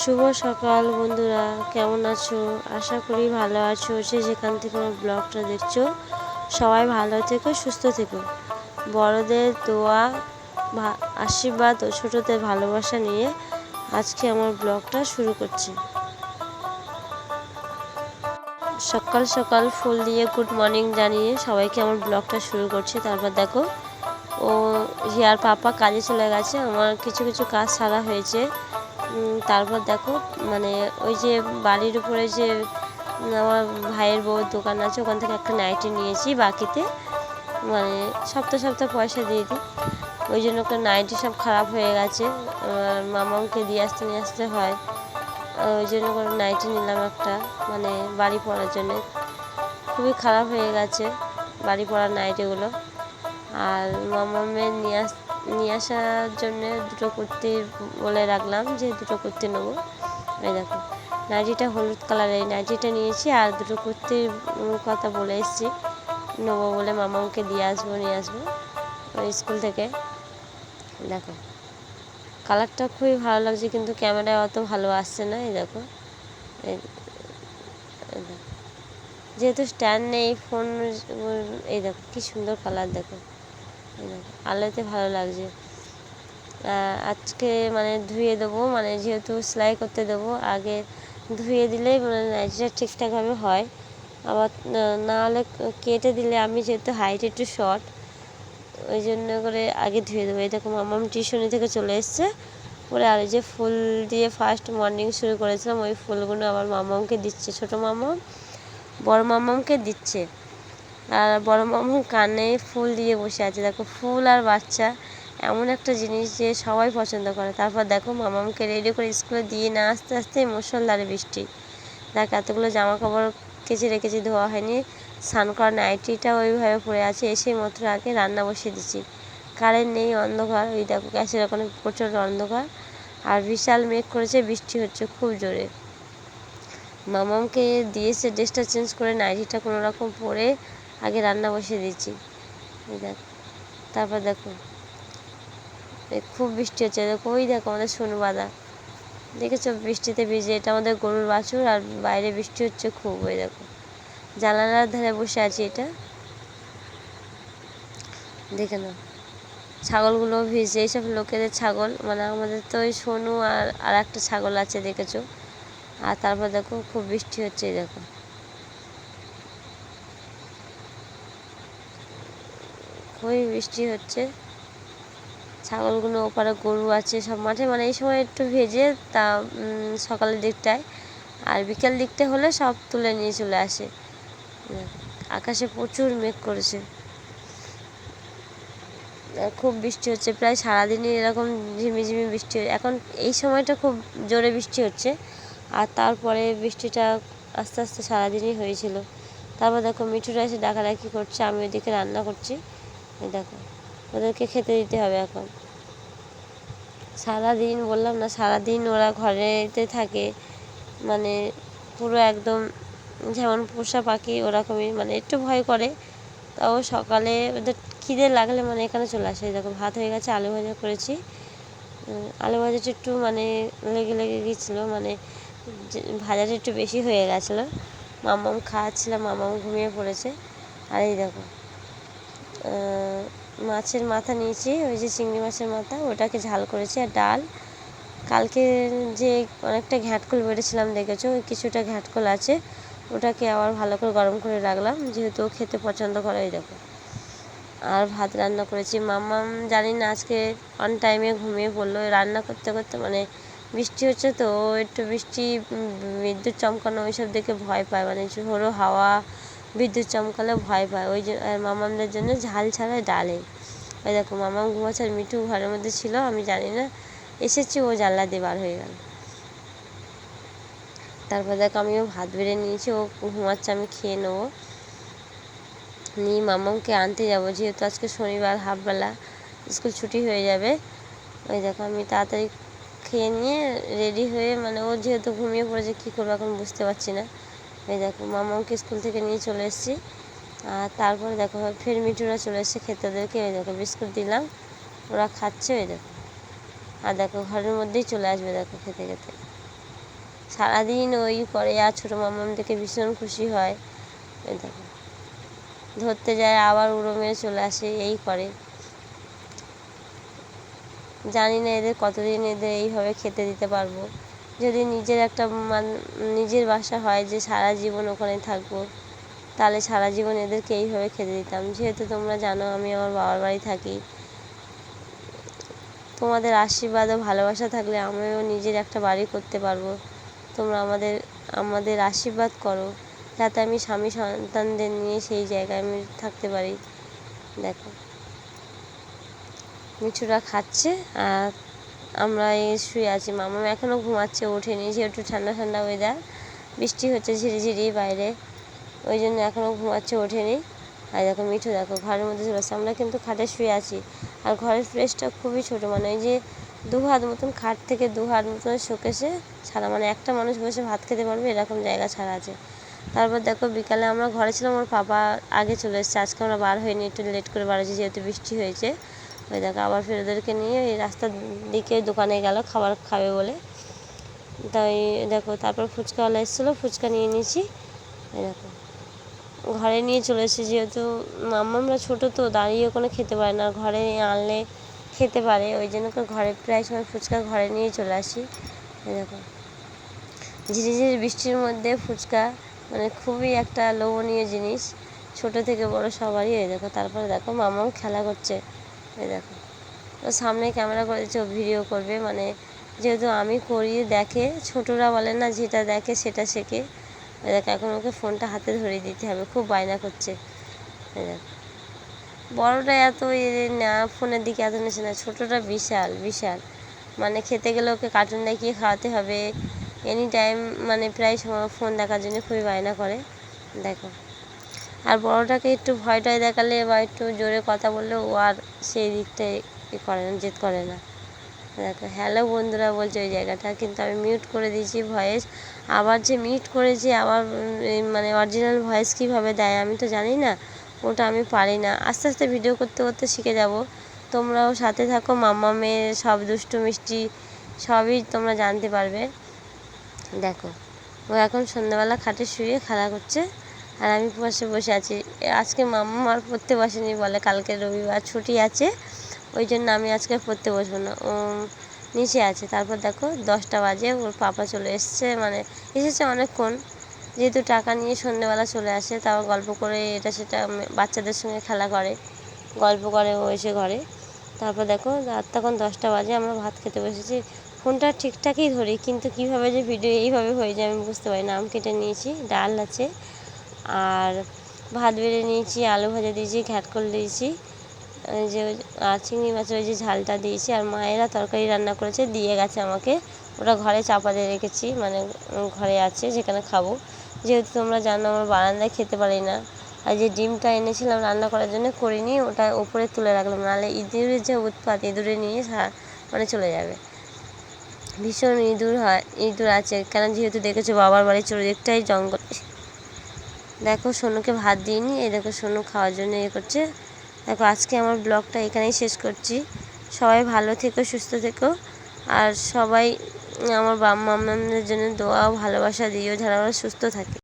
শুভ সকাল বন্ধুরা, কেমন আছো? আশা করি ভালো আছো। সে যেখান থেকে আমার ব্লগটা দেখছ, সবাই ভালো থেকো, সুস্থ থেকো। বড়দের দোয়া আশীর্বাদ ও ছোটোদের ভালোবাসা নিয়ে আজকে আমার ব্লগটা শুরু করছি। সকাল সকাল ফুল দিয়ে গুড মর্নিং জানিয়ে সবাইকে আমার ব্লগটা শুরু করছি। তারপর দেখো, ও, হিয়ার পাপা কাজে চলে গেছে। আমার কিছু কিছু কাজ সারা হয়েছে। তারপর দেখো মানে ওই যে বাড়ির উপরে যে আমার ভাইয়ের বউর দোকান আছে, ওখান থেকে একটা নাইটি নিয়েছি বাকিতে। মানে সপ্তাহ সপ্তাহ পয়সা দিয়ে দিই। ওই জন্য ওকে নাইটি সব খারাপ হয়ে গেছে। আর মামাকে দিয়ে আসতে, নিয়ে আসতে হয়। ওই জন্য করে নাইটি নিলাম একটা মানে বাড়ি পড়ার জন্য। খুবই খারাপ হয়ে গেছে বাড়ি পড়ার নাইটিগুলো আর মামামের নিয়ে আস নিয়ে আসার জন্য দুটো কুর্তি বলে রাখলাম যে দুটো কুর্তি নেব। এই দেখো, নাইটিটা হলুদ কালারের নাইটিটা নিয়েছি আর দুটো কুর্তির কথা বলে এসেছি, নেব বলে মামাকে দিয়ে আসব, নিয়ে আসব স্কুল থেকে। দেখো, কালারটা খুবই ভালো লাগছে কিন্তু ক্যামেরায় অত ভালো আসছে না, এই দেখো। যেহেতু স্ট্যান্ড নেই ফোন এই দেখো, কি সুন্দর কালার দেখো। আলোতে ভালো লাগছে। আজকে মানে ধুয়ে দেবো মানে যেহেতু সেলাই করতে দেবো, আগে ধুয়ে দিলেই মানে নাইটিটা ঠিকঠাকভাবে হয়। আবার না- হলে কেটে দিলে আমি যেহেতু হাইট একটু শর্ট ওই জন্য করে আগে ধুয়ে দেবো। দেখো মামাম টিউশনি থেকে চলে এসছে। পরে আর যে ফুল দিয়ে ফার্স্ট মর্নিং শুরু করেছিলাম, ওই ফুলগুলো আবার মামামকে দিচ্ছে, ছোটো মামাম, বড় মামামকে দিচ্ছে। আর বড় মামু কানে ফুল দিয়ে বসে আছে। দেখো, ফুল আর বাচ্চা এমন একটা জিনিস যে সবাই পছন্দ করে। তারপর দেখো, মামামকে রেডি করে স্কুলে দিয়ে না আসতে আসতে মুসলধারে বৃষ্টি। দেখ, এতগুলো জামা কাপড় কেচে রেখেছি, ধোয়া হয়নি। স্নান করা নাইটিটা ওইভাবে পড়ে আছে, এসে মাত্র আগে রান্না বসিয়ে দিচ্ছি। কারেন্ট নেই, অন্ধকার। ওই দেখো, গ্যাসের ওখানে প্রচুর অন্ধকার। আর বিশাল মেঘ করেছে, বৃষ্টি হচ্ছে খুব জোরে। মামামকে দিয়েছে ড্রেসটা চেঞ্জ করে নাইটিটা কোনো রকম পরে আগে রান্না বসিয়ে দিচ্ছি দেখ, তারপর দেখো। খুব বৃষ্টি হচ্ছে, দেখো, ওই দেখো আমাদের সোনু বাঁধা দেখেছ বৃষ্টিতে ভিজে, এটা আমাদের গরুর বাছুর আর বাইরে বৃষ্টি হচ্ছে খুব, ওই দেখো। জানালার ধারে বসে আছি এটা। দেখে নাও। ছাগলগুলো ভিজে, এইসব লোকেদের ছাগল মানে আমাদের তো ওই সোনু আর আর একটা ছাগল আছে, দেখেছ? আর তারপর দেখো, খুব বৃষ্টি হচ্ছে দেখো। খুবই বৃষ্টি হচ্ছে। ছাগলগুলো ওপারে গরু আছে সব মাঠে। মানে এই সময় একটু ভেজে তা সকালের দিকটায়। আর বিকেল দিকটা হলে সব তুলে নিয়ে চলে আসে। আকাশে প্রচুর মেঘ করেছে। খুব বৃষ্টি হচ্ছে। প্রায় সারাদিনই এরকম ঝিমিঝিমি বৃষ্টি এখন এই সময়টা খুব জোরে বৃষ্টি হচ্ছে। আর তারপরে বৃষ্টিটা আস্তে আস্তে সারাদিনই হয়েছিল। তারপর দেখো মিঠুরা এসে ডাকাডাকি করছে। আমি ওইদিকে রান্না করছি। এই দেখো, ওদেরকে খেতে দিতে হবে এখন। সারাদিন, বললাম না, সারাদিন ওরা ঘরেতে থাকে। মানে পুরো একদম যেমন পোষা পাখি, ওরকমই। মানে একটু ভয় করে, তাও সকালে ওদের খিদে লাগলে মানে এখানে চলে আসে। দেখো, ভাত হয়ে গেছে, আলু ভাজা করেছি। আলু ভাজাটা একটু মানে লেগে লেগে গেছিল মানে ভাজাটা একটু বেশি হয়ে গেছিল। মামাম খাওয়াচ্ছিলাম মামাম ঘুমিয়ে পড়েছে। আর এই দেখো মাছের মাথা নিয়েছি, ওই যে চিংড়ি মাছের মাথা, ওটাকে ঝাল করেছি আর ডাল। কালকে যে অনেকটা ঘ্যাটকল বেড়েছিলাম, দেখেছ? ওই কিছুটা ঘ্যাটকল আছে, ওটাকে আবার ভালো করে গরম করে রাখলাম, যেহেতু ও খেতে পছন্দ করে, ওই দেখো। আর ভাত রান্না করেছি। মাম্মাম জানি না আজকে অন টাইমে ঘুমিয়ে পড়ল। রান্না করতে করতে মানে বৃষ্টি হচ্ছে তো একটু বৃষ্টি বিদ্যুৎ চমকানো, ওইসব দেখে ভয় পায়। মানে ঝোড়ো হাওয়া বিদ্যুৎ চমকালে ভয় পায়। ওই জন্য আর মামামদের জন্য ঝাল ছাড়া ডালে। ওই দেখো, মামাম ঘুমাচ্ছে আর মিঠু ঘরের মধ্যে ছিল, আমি জানি না। এসেছি, ও জানলা দিয়ে বার হয়ে গেল। তারপর দেখো, আমিও ভাত বেড়ে নিয়েছি, ও ঘুমাচ্ছে, আমি খেয়ে নেব। নিয়ে মামামকে আনতে যাব, যেহেতু আজকে শনিবার হাফবেলা, স্কুল ছুটি হয়ে যাবে। ওই দেখো, আমি তাড়াতাড়ি খেয়ে নিয়ে রেডি হয়ে মানে ও যেহেতু ঘুমিয়ে পড়েছে, কী করব এখন বুঝতে পারছি না। এই দেখো মামাকে স্কুল থেকে নিয়ে চলে এসেছি। আর তারপরে দেখো, ফের মিঠুরা চলে এসেছে খেতে ওদেরকে ওই দেখো, বিস্কুট দিলাম, ওরা খাচ্ছে ওই দেখো। আর দেখো, ঘরের মধ্যেই চলে আসবে, দেখো, খেতে খেতে। সারাদিন ওই করে, আর ছোটো মামাম দেখে ভীষণ খুশি হয় ওই দেখো। ধরতে যায়, আবার উড়ো মেরে চলে আসে, এই করে। জানি না এদের কতদিন এদের এইভাবে খেতে দিতে পারব। যদি নিজের একটা মান, নিজের বাসা হয় যে সারা জীবন ওখানে থাকব, তাহলে সারা জীবন এদেরকে এইভাবে খেতে দিতাম। যেহেতু তোমরা জানো আমি আমার বাবার বাড়ি থাকি, তোমাদের আশীর্বাদ ও ভালোবাসা থাকলে আমিও নিজের একটা বাড়ি করতে পারব। তোমরা আমাদের আমাদের আশীর্বাদ করো, যাতে আমি স্বামী সন্তানদের নিয়ে সেই জায়গায় আমি থাকতে পারি। দেখো। মিঠুরা খাচ্ছে আর আমরা শুয়ে আছি। মামা এখনও ঘুমাচ্ছে, ওঠেনি, যেহেতু ঠান্ডা ঠান্ডা ওয়েদার বৃষ্টি হচ্ছে ঝিরিঝিরি বাইরে। ওই জন্য এখনও ঘুমাচ্ছে, ওঠেনি। আর দেখো মিঠু, দেখো ঘরের মধ্যে চলে আসছে। আমরা কিন্তু খাটে শুয়ে আছি। আর ঘরের ফ্রেশটা খুবই ছোটো মানে ওই যে দু হাত মতন খাট থেকে দু হাত মতন শোকেসে ছাড়া মানে একটা মানুষ বসে ভাত খেতে পারবে, এরকম জায়গা ছাড়া আছে। তারপর দেখো বিকালে আমরা ঘরে ছিলাম, ওর পাপা আগে চলে এসেছে। আজকে আমরা বার হয়নি একটু লেট করে বার হয়েছি, যেহেতু বৃষ্টি হয়েছে। ওই দেখো, আবার ফের ওদেরকে নিয়ে এই রাস্তার দিকে দোকানে গেল, খাবার খাবে বলে। তাই দেখো, তারপর ফুচকাওয়ালা এসেছিল, ফুচকা নিয়ে নিয়েছি। এই দেখো, ঘরে নিয়ে চলে এসেছি যেহেতু আমরা ছোটো তো, দাঁড়িয়ে ওখানে খেতে পারে না। ঘরে আনলে খেতে পারে, ওই জন্য করে ঘরে প্রায় সময় ফুচকা ঘরে নিয়ে চলে আসি। দেখো, ঝিরিঝিরি বৃষ্টির মধ্যে ফুচকা মানে খুবই একটা লোভনীয় জিনিস। ছোট থেকে বড় সবারই, এই দেখো, তারপরে দেখো মামাও খেলা করছে। এই দেখো। ও সামনে ক্যামেরা করে দিচ্ছে ভিডিও করবে। মানে যেহেতু আমি করি দেখে, ছোটরা বলে না যেটা দেখে সেটা শেখে। দেখো, এখন ওকে ফোনটা হাতে ধরিয়ে দিতে হবে, খুব বায়না করছে। দেখো। বড়টা এত না ফোনের দিকে এত নেছে না, ছোটোটা বিশাল বিশাল। মানে খেতে গেলে ওকে কার্টুন দেখিয়ে খাওয়াতে হবে। এনি টাইম মানে প্রায় সময় ফোন দেখার জন্য খুবই বায়না করে। দেখো। আর বড়োটাকে একটু ভয় টয় দেখালে বা একটু জোরে কথা বললে ও আর সেই দিকটায় ই করে না, জেদ করে না। দেখো হ্যালো বন্ধুরা, বলছে ওই জায়গাটা। কিন্তু আমি মিউট করে দিয়েছি ভয়েস আবার যে মিউট করেছি, আবার মানে অরিজিনাল ভয়েস কীভাবে দেয় আমি তো জানি না। ওটা আমি পারি না। আস্তে আস্তে ভিডিও করতে করতে শিখে যাব। তোমরাও সাথে থাকো, মাম্মা মেয়ে, সব দুষ্টু মিষ্টি, সবই তোমরা জানতে পারবে। দেখো, ও এখন সন্ধ্যাবেলা খাটে শুয়ে খেলা করছে। আর আমি পাশে বসে আছি। আজকে মাম্মা আর পড়তে বসেনি বলে কালকে রবিবার ছুটি আছে, ওই জন্য আমি আজকে পড়তে বসবো না। ও নিচে আছে, তারপর দেখো দশটা বাজে, ওর পাপা চলে এসছে মানে এসেছে অনেকক্ষণ। যেহেতু টাকা নিয়ে সন্ধ্যেবেলা চলে আসে, তাও গল্প করে এটা সেটা বাচ্চাদের সঙ্গে খেলা করে, গল্প করে ও এসে ঘরে। তারপর দেখো রাত তখন দশটা বাজে, আমরা ভাত খেতে বসেছি। ফোনটা ঠিকঠাকই ধরি, কিন্তু কীভাবে যে ভিডিও এইভাবে হয়ে যায় আমি বুঝতে পারি না। আম কেটে নিয়েছি, ডাল আছে আর ভাত বেড়ে নিয়েছি, আলু ভাজা দিয়েছি ঘ্যাটকল দিয়েছি। যে আর চিংড়ি মাছের ওই যে ঝালটা দিয়েছি, আর মায়েরা তরকারি রান্না করেছে, দিয়ে গেছে আমাকে। ওটা ঘরে চাপা দিয়ে রেখেছি মানে ঘরে আছে, যেখানে খাব। যেহেতু তোমরা জানো, আমার বারান্দায় খেতে পারি না। আর যে ডিমটা এনেছিলাম রান্না করার জন্য করিনি, ওটা ওপরে তুলে রাখলাম, নাহলে ইঁদুরের যে উৎপাত, ইঁদুরে নিয়ে মানে চলে যাবে। ভীষণ ইঁদুর হয়, ইঁদুর আছে, কেন যেহেতু দেখেছ বাবার বাড়ির চরিদিকটাই জঙ্গল। দেখো সোনুকে ভাত দিইনি এই দেখো সোনু খাওয়ার জন্য ইয়ে করছে। দেখো আজকে আমার ব্লগটা এখানেই শেষ করছি। সবাই ভালো থেকো, সুস্থ থেকো। আর সবাই আমার বাবা মামাদের জন্য দোয়া ভালোবাসা দিও, যারা ওরা সুস্থ থাকে।